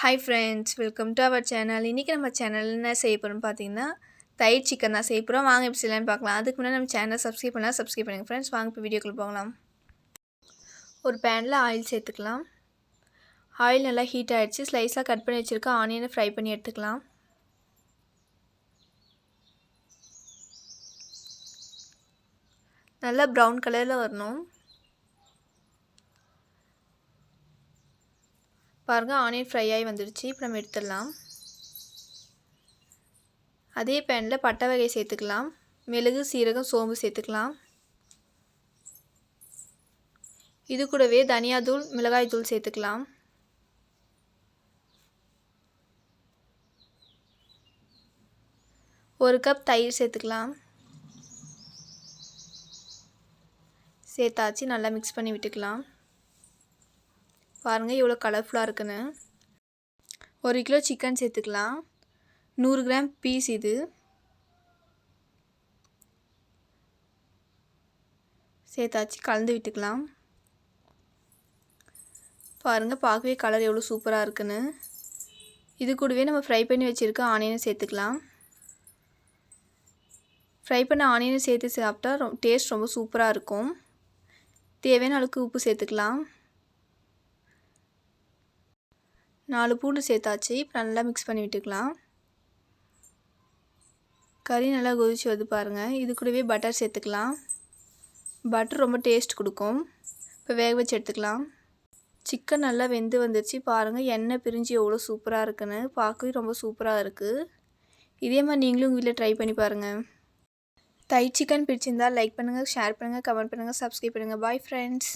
Hi friends welcome to our channel இன்றைக்கி நம்ம channel என்ன செய்ய போகிறோம்னு பார்த்தீங்கன்னா தயிர் சிக்கன் தான் செய்ய போகிறோம் வாங்க எப்படி செய்யலாம்னு பார்க்கலாம். அதுக்கு முன்னாடி நம்ம சேனல் சப்ஸ்கிரைப் பண்ணால் சப்ஸ்கிரைப் பண்ணுங்கள் ஃப்ரெண்ட்ஸ் வாங்க இப்போ வீடியோக்குள்ளே போகலாம். ஒரு பேனில் ஆயில் சேர்த்துக்கலாம். ஆயில் நல்லா ஹீட் ஆகிடுச்சு ஸ்லைஸாக கட் பண்ணி வச்சுருக்க ஆனியனை ஃப்ரை பண்ணி எடுத்துக்கலாம். நல்லா ப்ரௌன் கலரில் வரணும். பாருங்கள் ஆனியன் ஃப்ரை ஆகி வந்துடுச்சு. இப்போ நம்ம எடுத்துடலாம். அதே பேனில் பட்டை வகை சேர்த்துக்கலாம். மிளகு சீரகம் சோம்பு சேர்த்துக்கலாம். இது கூடவே தனியாத்தூள் மிளகாய் தூள் சேர்த்துக்கலாம். ஒரு கப் தயிர் சேர்த்துக்கலாம். சேர்த்தாச்சு நல்லா மிக்ஸ் பண்ணி விட்டுக்கலாம். பாருங்கள் இவ்வளோ கலர்ஃபுல்லாக இருக்குன்னு. ஒரு கிலோ சிக்கன் சேர்த்துக்கலாம். நூறு கிராம் பீஸ் இது. சேர்த்தாச்சு கலந்து விட்டுக்கலாம். பாருங்கள் பார்க்கவே கலர் எவ்வளோ சூப்பராக இருக்குன்னு. இது கூடவே நம்ம ஃப்ரை பண்ணி வச்சுருக்க ஆனியனை சேர்த்துக்கலாம். ஃப்ரை பண்ண ஆனியனை சேர்த்து சாப்பிட்டா டேஸ்ட் ரொம்ப சூப்பராக இருக்கும். தேவையான அளவுக்கு உப்பு சேர்த்துக்கலாம். நாலு பூண்டு சேர்த்தாச்சு. இப்போ நல்லா மிக்ஸ் பண்ணி விட்டுக்கலாம். கறி நல்லா கொதிச்சு வந்து பாருங்கள் இது கூடவே பட்டர் சேர்த்துக்கலாம். பட்டர் ரொம்ப டேஸ்ட் கொடுக்கும். இப்போ வேக வச்சு எடுத்துக்கலாம். சிக்கன் நல்லா வெந்து வந்துருச்சு. பாருங்கள் எண்ணெய் பிரிஞ்சு எவ்வளோ சூப்பராக இருக்குன்னு. பார்க்கவே ரொம்ப சூப்பராக இருக்குது இதே மாதிரி நீங்களும் உங்கள் வீட்டில் ட்ரை பண்ணி பாருங்கள் தை சிக்கன் பிடிச்சிருந்தால் லைக் பண்ணுங்கள் ஷேர் பண்ணுங்கள் கமெண்ட் பண்ணுங்கள் சப்ஸ்கிரைப் பண்ணுங்கள் பாய் ஃப்ரெண்ட்ஸ்